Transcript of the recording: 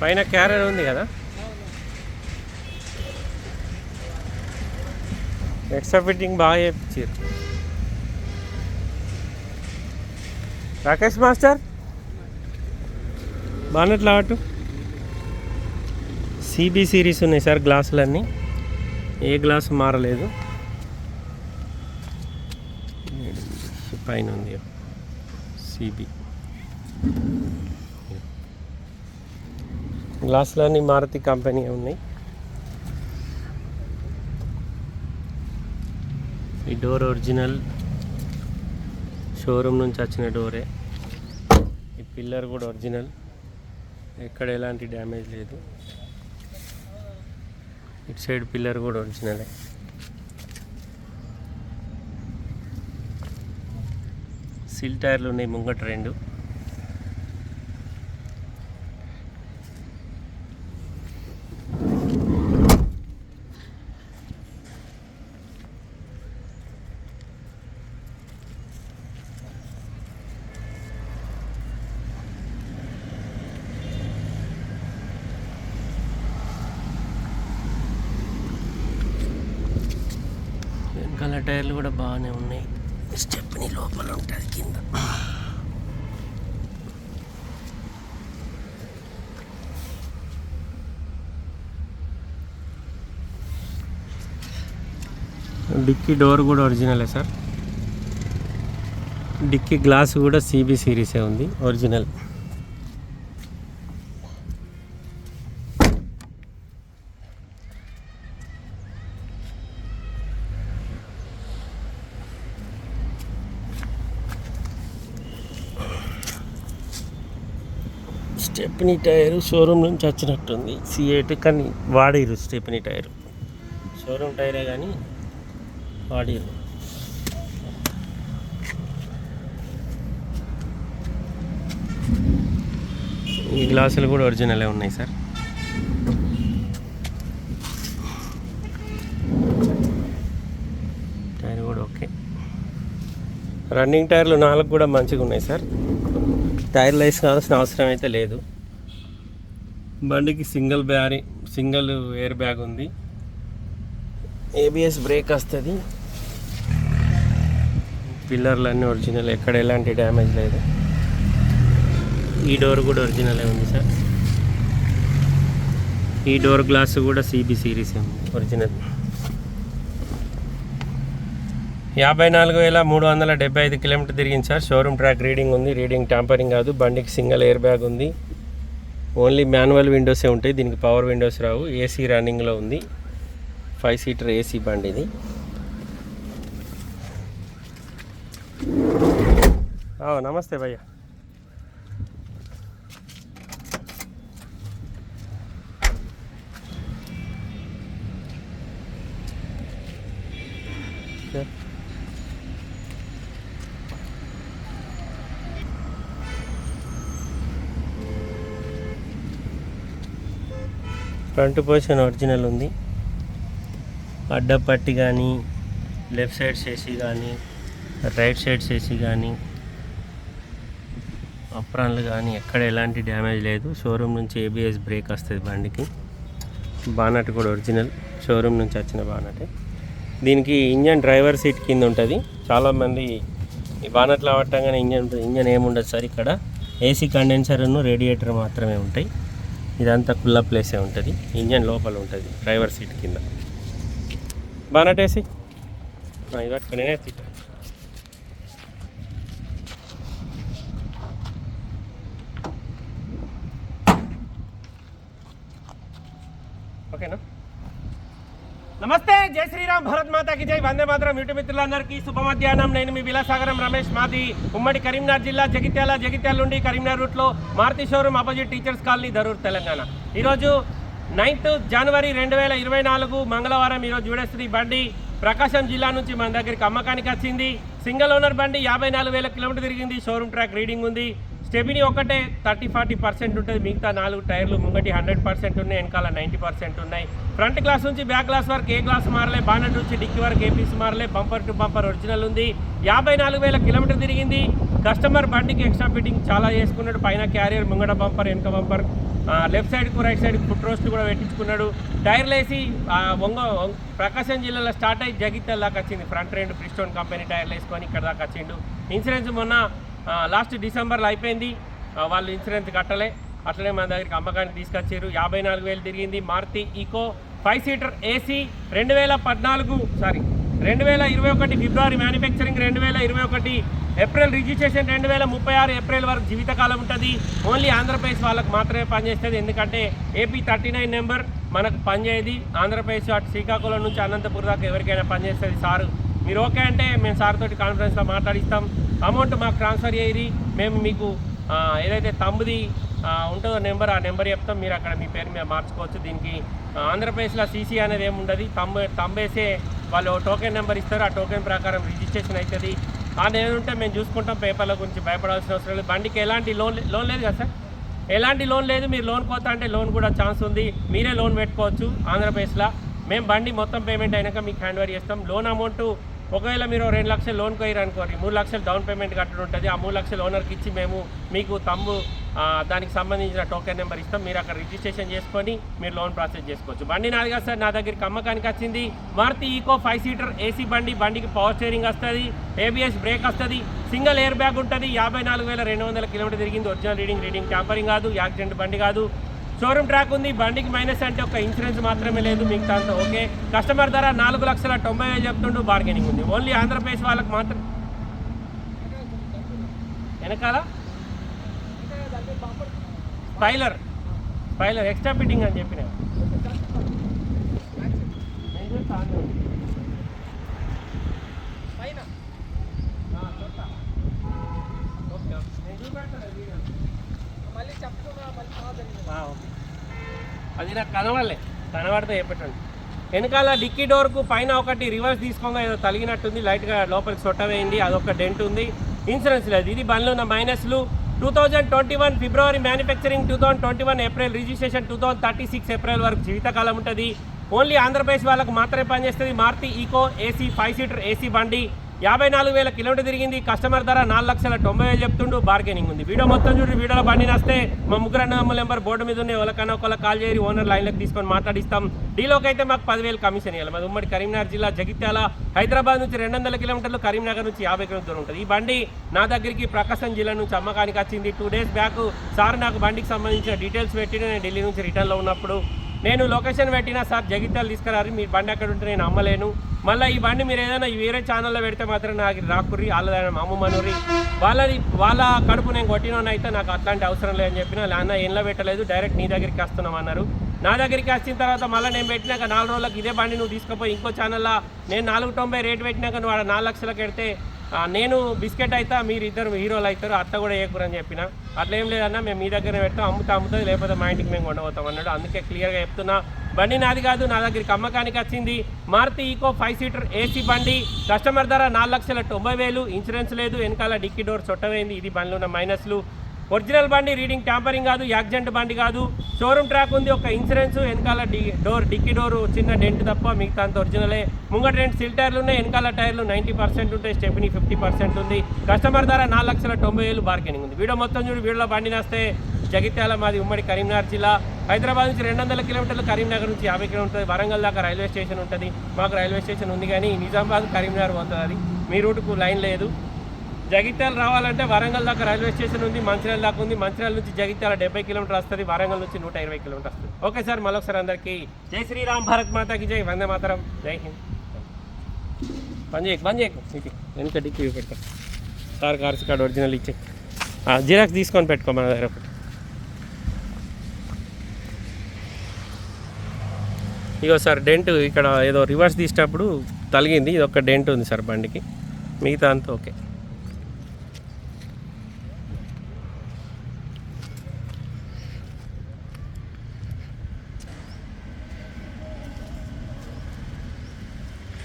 పైన క్యారర్ ఉంది కదా. ఎక్స్ట్రా ఫిట్టింగ్ బాగా చేయించారు రాకేష్ మాస్టర్? బాగున్నట్లు అటు సిబి సిరీస్ ఉన్నాయి సార్ గ్లాసులన్నీ. ఏ గ్లాస్ మారలేదు. పైన ఉంది. సిబి గ్లాసులన్నీ మారుతి కంపెనీ ఉన్నాయి. ఈ డోర్ ఒరిజినల్ షోరూమ్ నుంచి వచ్చిన డోరే. ఈ పిల్లర్ కూడా ఒరిజినల్. ఎక్కడ ఎలాంటి డ్యామేజ్ లేదు. ఇటు సైడ్ పిల్లర్ కూడా ఒరిజినలే. సిల్ టైర్లు ఉన్నాయి ముంగట రెండు వెనకాల టైర్లు కూడా బాగానే ఉన్నాయి. స్టెప్ని లోపల ఉంటుంది కింద. డిక్కీ డోర్ కూడా ఒరిజినలే సార్. డిక్కీ గ్లాస్ కూడా సిబి సిరీసే ఉంది ఒరిజినల్. స్టెప్నీ టైర్ షోరూమ్ నుంచి వచ్చినట్టుంది. సిఏట్ కానీ వాడిరు స్టెప్నీ టైర్. షోరూమ్ టైరే కానీ వాడిరు. ఈ గ్లాసులు కూడా ఒరిజినలే ఉన్నాయి సార్. టైర్ కూడా ఓకే. రన్నింగ్ టైర్లు నాలుగు కూడా మంచిగా ఉన్నాయి సార్. టైర్లు వేసుకోవాల్సిన అవసరం అయితే లేదు. బండికి సింగిల్ బ్యారీ సింగిల్ ఎయిర్ బ్యాగ్ ఉంది. ఏబిఎస్ బ్రేక్ వస్తుంది. పిల్లర్లు అన్నీ ఒరిజినల్ ఎక్కడ ఎలాంటి డ్యామేజ్ లేదు. ఈ డోర్ కూడా ఒరిజినలే ఉంది సార్. ఈ డోర్ గ్లాస్ కూడా సిబి సిరీస్ ఒరిజినల్. యాభై నాలుగు వేల మూడు వందల డెబ్బై ఐదు కిలోమీటర్ తిరిగింది సార్. షోరూమ్ ట్రాక్ రీడింగ్ ఉంది రీడింగ్ ట్యాంపరింగ్ కాదు బండికి సింగిల్ ఎయిర్ బ్యాగ్ ఉంది. ఓన్లీ మాన్యువల్ విండోసే ఉంటాయి దీనికి పవర్ విండోస్ రావు ఏసీ రన్నింగ్లో ఉంది. ఫైవ్ సీటర్ ఏసీ బండి ఇది నమస్తే భయ్యా. ఫ్రంట్ పొజిషన్ ఒరిజినల్ ఉంది. అడ్డపట్టి కానీ లెఫ్ట్ సైడ్ చేసి కానీ రైట్ సైడ్ చేసి కానీ అప్రాన్లు కానీ ఎక్కడ ఎలాంటి డ్యామేజ్ లేదు. షోరూమ్ నుంచి ఏబిఎస్ బ్రేక్ వస్తుంది బండికి. బానట్ కూడా ఒరిజినల్. షోరూమ్ నుంచి వచ్చిన బానటే. దీనికి ఇంజన్ డ్రైవర్ సీట్ కింద ఉంటుంది. చాలామంది ఈ బానట్లు పట్టంగానే ఇంజన్ ఇంజన్ ఏముండదు సార్ ఇక్కడ. ఏసీ కండెన్సర్ను రేడియేటర్ మాత్రమే ఉంటాయి. ఇదంతా కుల్ల ప్లేసే ఉంటుంది. ఇంజన్ లోపల ఉంటుంది డ్రైవర్ సీట్ కింద. బానటేసి. వేసి ఇది పట్టుకుని ఓకేనా? నమస్తే జై శ్రీరామ్ భరత్ మాతాకి జై. వందే మాత్రం యూట్యూబ్ మిత్రులందరికీ శుభ మధ్యాహ్నం నేను మీ విలాసాగరం రమేష్ మాది ఉమ్మడి కరీంనగర్ జిల్లా జగిత్యాల జగిత్యాల నుండి కరీంనగర్ రూట్లో Maruti showroom opposite teachers colony Dharur Telangana. ఈరోజు నైన్త్ జనవరి రెండు వేల ఇరవై నాలుగు మంగళవారం ఈరోజు చూడేస్తుంది బండి. ప్రకాశం జిల్లా నుంచి మన దగ్గరికి అమ్మకానికి వచ్చింది. సింగిల్ ఓనర్ బండి యాభై నాలుగు వేల కిలోమీటర్ తిరిగింది. షోరూమ్ ట్రాక్ రీడింగ్ ఉంది. స్టెబినీ ఒకటే థర్టీ ఫార్టీ పర్సెంట్ ఉంటుంది. మిగతా నాలుగు టైర్లు ముంగటి హండ్రెడ్ పర్సెంట్ ఉన్నాయి వెనకాల నైంటీ పర్సెంట్ ఉన్నాయి. ఫ్రంట్ గ్లాస్ నుంచి బ్యాక్ గ్లాస్ వరకు ఏ గ్లాస్ మారలే బానెట్ నుంచి డిక్కీ వరకు ఏ పీస్ మారలే బంపర్ టు బంపర్ ఒరిజినల్ ఉంది. యాభై నాలుగు వేల కిలోమీటర్ తిరిగింది. కస్టమర్ బండికి ఎక్స్ట్రా ఫిట్టింగ్ చాలా చేసుకున్నాడు. పైన క్యారియర్ ముంగడ బంపర్ వెనుక బంపర్. లెఫ్ట్ సైడ్కు రైట్ సైడ్ ఫుట్ రోస్ట్ కూడా పెట్టించుకున్నాడు. టైర్లు వేసి వంగ ప్రకాశం జిల్లాలో స్టార్ట్ అయ్యి జగిత్యాల దాకా వచ్చింది. ఫ్రంట్ రెండు ప్రిస్టోన్ కంపెనీ టైర్లు వేసుకొని ఇక్కడ దాకా వచ్చిండు. ఇన్సూరెన్స్ మొన్న లాస్ట్ డిసెంబర్లో అయిపోయింది. వాళ్ళు ఇన్సూరెన్స్ కట్టలే. అట్లనే మన దగ్గరికి అమ్మకానికి తీసుకొచ్చారు. యాభై నాలుగు వేలు తిరిగింది Maruti Eeco five seater AC రెండు వేల పద్నాలుగు సారీ రెండు వేల ఇరవై ఒకటి ఫిబ్రవరి మ్యానుఫ్యాక్చరింగ్ రెండు వేల ఇరవై ఒకటి ఏప్రిల్ రిజిస్ట్రేషన్ రెండు వేల ముప్పై ఆరు ఏప్రిల్ వరకు జీవితకాలం ఉంటుంది. ఓన్లీ ఆంధ్రప్రదేశ్ వాళ్ళకి మాత్రమే పనిచేస్తుంది. ఎందుకంటే ఏపీ థర్టీ నైన్ నెంబర్ మనకు పనిచేయది. ఆంధ్రప్రదేశ్ అటు శ్రీకాకుళం నుంచి అనంతపురం దాకా ఎవరికైనా పనిచేస్తుంది సారు. మీరు ఓకే అంటే మేము సార్ తోటి కాన్ఫరెన్స్లో మాట్లాడిస్తాం. అమౌంట్ మాకు ట్రాన్స్ఫర్ చేయరి. మేము మీకు ఏదైతే తమ్ముది ఉంటుందో నెంబర్ ఆ నెంబర్ చెప్తాం. మీరు అక్కడ మీ పేరు మీద మార్చుకోవచ్చు. దీనికి ఆంధ్రప్రదేశ్లో సీసీ అనేది ఏముండదు. తమ్ము తమ్మేసే వాళ్ళు టోకెన్ నెంబర్ ఇస్తారు. ఆ టోకెన్ ప్రకారం రిజిస్ట్రేషన్ అవుతుంది. ఆ నేను ఉంటే మేము చూసుకుంటాం. పేపర్ల గురించి భయపడాల్సిన అవసరం లేదు. బండికి ఎలాంటి లోన్ లోన్ లేదు కదా సార్? ఎలాంటి లోన్ లేదు. మీరు లోన్ కోత అంటే లోన్ కూడా ఛాన్స్ ఉంది. మీరే లోన్ పెట్టుకోవచ్చు ఆంధ్రప్రదేశ్లో. మేము బండి మొత్తం పేమెంట్ అయినాక మీకు హ్యాండ్ ఓవర్ చేస్తాం. లోన్ అమౌంట్ ఒకవేళ మీరు రెండు లక్షలు లోన్ కోయరు మూడు లక్షలు డౌన్ పేమెంట్ కట్టడం ఉంటుంది. ఆ మూడు లక్షలు ఓనర్కి ఇచ్చి మేము మీకు తమ్ము దానికి సంబంధించిన టోకెన్ నెంబర్ ఇస్తాం. మీరు అక్కడ రిజిస్ట్రేషన్ చేసుకొని మీరు లోన్ ప్రాసెస్ చేసుకోవచ్చు. బండి నాది కాదు సార్ నా దగ్గరికి అమ్మకానికి వచ్చింది. Maruti Eeco five seater AC బండి బండికి పవర్ స్టీరింగ్ వస్తుంది ఏబిఎస్ బ్రేక్ వస్తుంది సింగిల్ ఎయిర్ బ్యాగ్ ఉంటుంది. యాభై నాలుగు వేల రెండు వందల కిలోమీటర్ తిరిగింది. ఒరిజినల్ రీడింగ్ రీడింగ్ ట్యాంపరింగ్ కాదు యాక్సిడెంట్ బండి కాదు. షోరూమ్ ట్రాక్ ఉంది బండికి మైనస్ అంటే ఒక ఇన్సూరెన్స్ మాత్రమే లేదు మిగతా అంతా ఓకే? కస్టమర్ ధర నాలుగు లక్షల తొంభై వేలు చెప్తుండు బార్గెనింగ్ ఉంది. ఓన్లీ ఆంధ్రప్రదేశ్ వాళ్ళకి మాత్రం వెనకాల? స్పైలర్. స్పైలర్ ఎక్స్ట్రా ఫిట్టింగ్ అని చెప్పిన. ఓకే. అది నాకు కనవాలే కనబడితే చెప్పటండి వెనకాల డిక్కీ డోర్కు పైన ఒకటి రివర్స్ తీసుకోగా ఏదో తలిగినట్టుంది. లైట్గా లోపలికి సొట్ట వేయింది అదొక డెంట్ ఉంది. ఇన్సూరెన్స్ లేదు. ఇది బండ్లో ఉన్న మైనస్లు. Two thousand twenty one February manufacturing two thousand twenty one April registration two thousand thirty six April వరకు జీవితకాలం ఉంటుంది. ఓన్లీ ఆంధ్రప్రదేశ్ వాళ్ళకు మాత్రమే పనిచేస్తుంది. Maruti Eeco AC five seater AC బండి. యాభై నాలుగు వేల కిలోమీటర్ తిరిగింది. కస్టమర్ ధర నాలుగు లక్షల తొంభై వేలు చెప్తుండు. బార్గెనింగ్ ఉంది. వీడియో మొత్తం చూడండి వీడియోలో బండి నస్తే. మా ముగ్గురు అన్న నెంబర్ బోర్డు మీద ఉన్నాయి. ఒకళ్ళకన్నా ఒకళ్ళ కాల్ చేయరి ఓనర్ లైన్లోకి తీసుకొని మాట్లాడిస్తాం. డీలోకి అయితే మాకు పదివేలు కమిషన్ ఇవ్వాలి మాది ఉమ్మడి కరీంనగర్ జిల్లా జగిత్యాల. హైదరాబాద్ నుంచి రెండు వందల కిలోమీటర్లు కరీంనగర్ నుంచి యాభై కిలోమీటర్లు దూరం ఉంటుంది. ఈ బండి నా దగ్గరికి ప్రకాశం జిల్లా నుంచి అమ్మకానికి వచ్చింది. టూ డేస్ బ్యాక్ సార్ నాకు బండికి సంబంధించిన డీటెయిల్స్ పెట్టి నేను ఢిల్లీ నుంచి రిటర్న్లో ఉన్నప్పుడు నేను లొకేషన్ పెట్టినా సార్ జగిత్యాలు తీసుకురారు. మీ బండి అక్కడ ఉంటే నేను అమ్మలేను మళ్ళీ ఈ బండి మీరు ఏదైనా వేరే ఛానల్లో పెడితే మాత్రం నాకు రాకుర్రి వాళ్ళ అమ్మమనురి వాళ్ళది వాళ్ళ కడుపు నేను కొట్టినోని అయితే నాకు అట్లాంటి అవసరం లేదని చెప్పిన నాన్న ఏంలో పెట్టలేదు డైరెక్ట్ నీ దగ్గరికి వస్తున్నాం అన్నారు. నా దగ్గరికి వచ్చిన తర్వాత మళ్ళీ నేను పెట్టినాక నాలుగు రోజులకు ఇదే బండి నువ్వు తీసుకుపోయి ఇంకో ఛానల్లో నేను నాలుగు తొంభై రేట్ పెట్టినాక నువ్వు ఆడ నాలుగు లక్షలకు పెడితే నేను బిస్కెట్ అయితే మీరు ఇద్దరు హీరోలు అవుతారు అత్త కూడా ఏకూరని చెప్పిన. అట్లా ఏం లేదన్నా మేము మీ దగ్గర పెడతాం అమ్ముతా అమ్ముతుంది లేకపోతే మా ఇంటికి మేము కొండపోతాం అన్నాడు. అందుకే క్లియర్గా చెప్తున్నా. బండి నాది కాదు నా దగ్గరికి అమ్మకానికి వచ్చింది. Maruti Eeco five seater AC బండి. కస్టమర్ ధర నాలుగు లక్షల తొంభై వేలు. ఇన్సూరెన్స్ లేదు వెనకాల డిక్కీ డోర్ చొట్టమైంది. ఇది బండ్లు ఉన్న మైనస్లు. ఒరిజినల్ బండి రీడింగ్ ట్యాంపరింగ్ కాదు యాక్సిడెంట్ బండి కాదు. షోరూమ్ ట్రాక్ ఉంది ఒక ఇన్సూరెన్స్ వెనకాల డి డోర్ డిక్కీ డోర్ చిన్న డెంట్ తప్ప మిగతా అంత ఒరిజినలే. ముంగట రెండు సిల్ టైర్లు ఉన్నాయి వెనకాల టైర్లు నైంటీ పర్సెంట్ ఉంటాయి స్టెప్ని ఫిఫ్టీ పర్సెంట్ ఉంది. కస్టమర్ ధర నాలుగు లక్షల తొంభై వేలు బార్గెనింగ్ ఉంది. వీడియో మొత్తం చూడు వీడియోలో బండి నేస్తే జగిత్యాల మాది ఉమ్మడి కరీంనగర్ జిల్లా. హైదరాబాద్ నుంచి రెండు వందల కిలోమీటర్లు కరీంనగర్ నుంచి యాభై కిలోమీటర్లు ఉంటుంది వరంగల్ దాకా రైల్వే స్టేషన్ ఉంటుంది. మాకు రైల్వే స్టేషన్ ఉంది కానీ నిజామాబాద్ కరీంనగర్ పోతుంది. అది మీ రూట్కు లైన్ లేదు. జగిత్యాల రావాలంటే వరంగల్ దాకా రైల్వే స్టేషన్ ఉంది మంచిర్యాల దాకా ఉంది. మంచిర్యాల నుంచి జగిత్యాల డెబ్బై కిలోమీటర్ వస్తుంది వరంగల్ నుంచి నూట ఇరవై కిలోమీటర్ వస్తుంది. ఓకే సార్ మరొకసారి అందరికీ జై శ్రీరామ్ భారత్ మాతాకి జై వందే మాతరం జై హింద్. బంద్ చేయకు బంద్ చేయకు వెనుక డిక్కి పెడతా. సార్ కార్స్ కార్డ్ ఒరిజినల్ ఇచ్చే. జిరాక్స్ తీసుకొని పెట్టుకో మన దగ్గర. ఒకటి ఇగో సార్ డెంట్ ఇక్కడ ఏదో రివర్స్ తీసేటప్పుడు తలిగింది. ఇది ఒక డెంట్ ఉంది సార్ బండికి. మిగతా అంతా ఓకే.